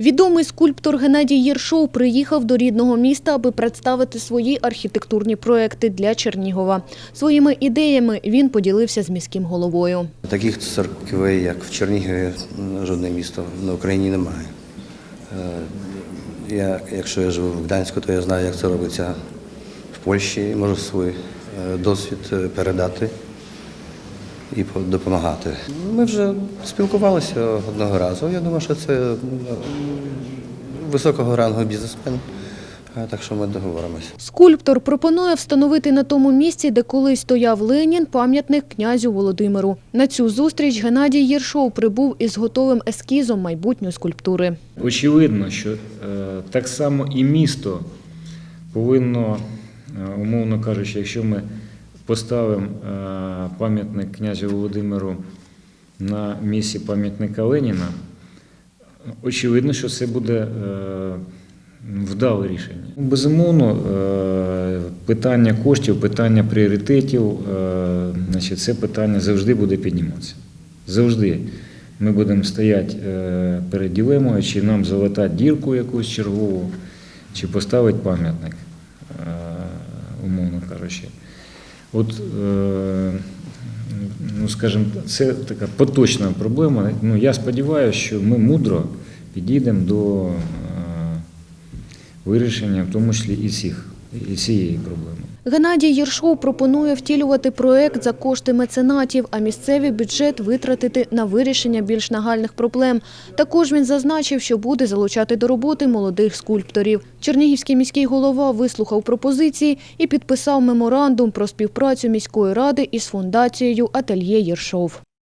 Відомий скульптор Геннадій Єршов приїхав до рідного міста, аби представити свої архітектурні проекти для Чернігова. Своїми ідеями він поділився з міським головою. Таких церквей, як в Чернігові, жодне місто на Україні немає. Е, Я, якщо я живу в Гданську, то я знаю, як це робиться в Польщі, можу свій е, досвід е, передати і допомагати. Ми вже спілкувалися одного разу. Я думаю, що це високого рангу бізнесмен, е, так що ми договоримося. Скульптор пропонує встановити на тому місці, де колись стояв Ленін, пам'ятник князю Володимиру. На цю зустріч Геннадій Єршов прибув із готовим ескізом майбутньої скульптури. Очевидно, що е, так само і місто повинно, е, умовно кажучи, якщо ми поставимо е, пам'ятник князю Володимиру на місці пам'ятника Леніна, очевидно, що це буде е, вдале рішення. Безумовно, е, питання коштів, питання пріоритетів, це питання завжди буде підніматися. Завжди ми будемо стояти перед ділемою, чи нам залатати дірку якусь чергову, чи поставити пам'ятник, умовно кажучи. От, е, ну, скажімо, це така поточна проблема. Ну, я сподіваюся, що ми мудро підійдемо до е, вирішення, в тому числі і цих, і цієї проблеми. Геннадій Єршов пропонує втілювати проект за кошти меценатів, а місцевий бюджет витратити на вирішення більш нагальних проблем. Також він зазначив, що буде залучати до роботи молодих скульпторів. Чернігівський міський голова вислухав пропозиції і підписав меморандум про співпрацю міської ради із фундацією «Ательє Єршов».